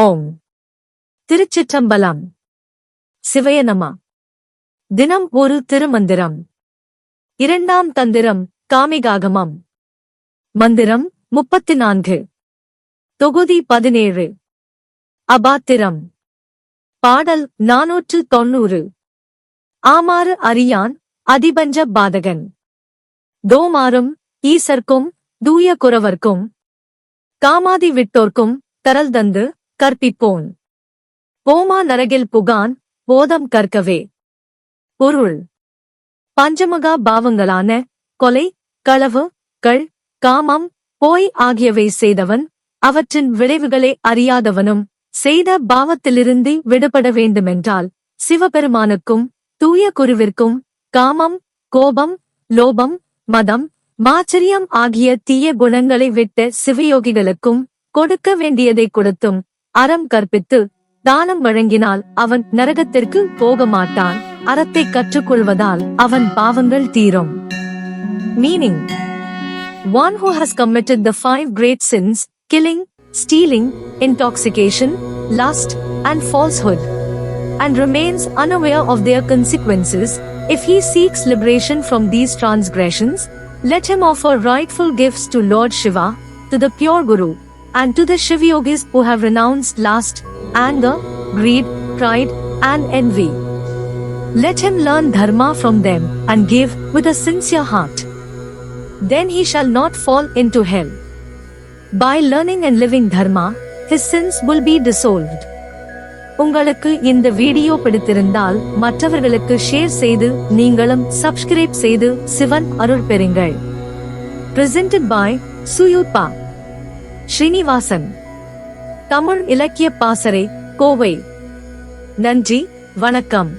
ஓம். திருச்சிற்றம்பலம். சிவயனமா. தினம் ஒரு திருமந்திரம். இரண்டாம் தந்திரம் காமிகாகமம். மந்திரம் முப்பத்தி நான்கு தொகுதி பதினேழு. அபாத்திரம். பாடல் நாநூற்று தொன்னூறு. ஆமாறு அறியான் அதிபஞ்ச பாதகன். தோமாறும் ஈசர்க்கும் தூய குறவர்க்கும் காமாதி விட்டோர்க்கும் தரல் தந்து கற்பிப்போன் போமா நரகில் புகான் போதம் கற்கவே. பொருள். பஞ்சமகா பாவங்களான கொலை களவு கள் காமம் போய் ஆகியவை செய்தவன் அவற்றின் விளைவுகளை அறியாதவனும் செய்த பாவத்திலிருந்து விடுபட வேண்டுமென்றால் சிவபெருமானுக்கும் தூய குருவிற்கும் காமம் கோபம் லோபம் மதம் மாச்சரியம் ஆகிய தீய குணங்களை விட்ட சிவயோகிகளுக்கும் கொடுக்க வேண்டியதை கொடுத்தும் அறம் கற்பித்து தானம் வழங்கினால் அவன் நரகத்திற்கு போக மாட்டான் அறத்தை கற்றுக்கொள்வதால் அவன் பாவங்கள் தீரும் meaning One who has committed the five great sins, killing, stealing, intoxication, lust, and falsehood, and remains unaware of their consequences, if he seeks liberation from these transgressions, let him offer rightful gifts to Lord Shiva, to the pure Guru, and to the Shivyogis who have renounced lust, anger, greed, pride, and envy. Let him learn dharma from them and give with a sincere heart. Then he shall not fall into hell. By learning and living dharma, his sins will be dissolved. உங்களுக்கு இந்த video பிடித்திருந்தால் மற்றவர்களுக்கு share செய்து நீங்களும் subscribe செய்து சிவன் அருள் பெறுங்கள் presented பாய் சுயூப்பா ஸ்ரீனிவாசன். தமிழ் இலக்கிய பாசறை கோவை. நன்றி வணக்கம்.